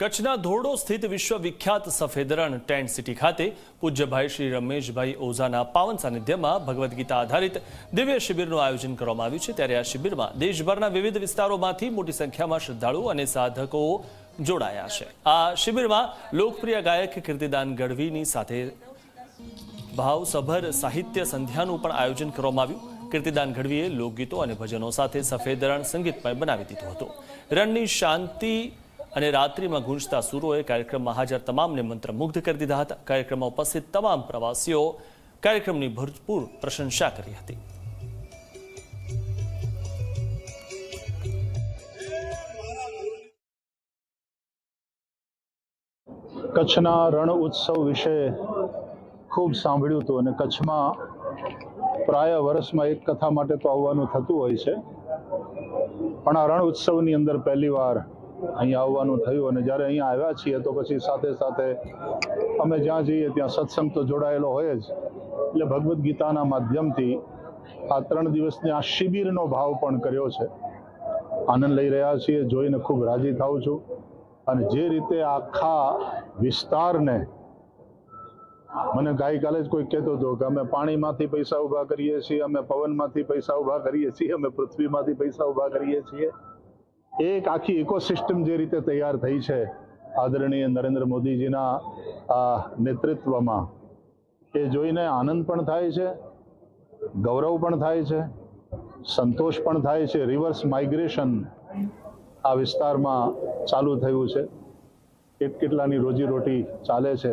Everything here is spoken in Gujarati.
કચ્છના ધોરડો સ્થિત વિશ્વવિખ્યાત સફેદરણ ટેન્ટ સિટી ખાતે પૂજ્યભાઈ શ્રી રમેશભાઈ ઓઝાના પાવન સાનિધ્યમાં ભગવદ્ ગીતા આધારિત દિવ્ય શિબિરનું આયોજન કરવામાં આવ્યું છે. ત્યારે આ શિબિરમાં દેશભરના વિવિધ વિસ્તારોમાંથી મોટી સંખ્યામાં શ્રદ્ધાળુઓ અને સાધકો જોડાયા છે. આ શિબિરમાં લોકપ્રિય ગાયક કીર્તિદાન ગઢવીની સાથે ભાવસભર સાહિત્ય સંધ્યાનું પણ આયોજન કરવામાં આવ્યું. કીર્તિદાન ગઢવીએ લોકગીતો અને ભજનો સાથે સફેદ રણ સંગીતમય બનાવી દીધું હતું. રણની શાંતિ અને રાત્રિમાં ગુંજતા સુરોએ કાર્યક્રમમાં હાજર તમામને મંત્રમુગ્ધ કરી દીધા હતા. કાર્યક્રમમાં ઉપસ્થિત તમામ પ્રવાસીઓ કાર્યક્રમની ભરપૂર પ્રશંસા કરી હતી. કચ્છના રણ ઉત્સવ વિશે ખૂબ સાંભળ્યું હતું અને કચ્છમાં પ્રાય વર્ષમાં એક કથા માટે તો આવવાનું થતું હોય છે. પણ આ રણ ઉત્સવની અંદર પહેલી વાર અહીંયા આવવાનું થયું અને જ્યારે અહીંયા આવ્યા છીએ તો પછી સાથે સાથે અમે જ્યાં જઈએ ત્યાં સત્સંગ તો જોડાયેલો હોય જ. એટલે ભગવદ્ ગીતાના માધ્યમથી આ ત્રણ દિવસની આ શિબિરનો ભાવ પણ કર્યો છે. આનંદ લઈ રહ્યા છીએ, જોઈને ખૂબ રાજી થાઉં છું. અને જે રીતે આખા વિસ્તારને મને ગઈકાલે જ કોઈ કહેતો હતો કે અમે પાણીમાંથી પૈસા ઊભા કરીએ છીએ, અમે પવનમાંથી પૈસા ઊભા કરીએ છીએ, અમે પૃથ્વીમાંથી પૈસા ઊભા કરીએ છીએ. એક આખી ઇકોસિસ્ટમ જે રીતે તૈયાર થઈ છે, આદરણીય નરેન્દ્ર મોદીજીના નેતૃત્વમાં, એ જોઈને આનંદ પણ થાય છે, ગૌરવ પણ થાય છે, સંતોષ પણ થાય છે રિવર્સ માઇગ્રેશન આ વિસ્તારમાં ચાલુ થયું છે. કેટ કેટલાની રોજીરોટી ચાલે છે.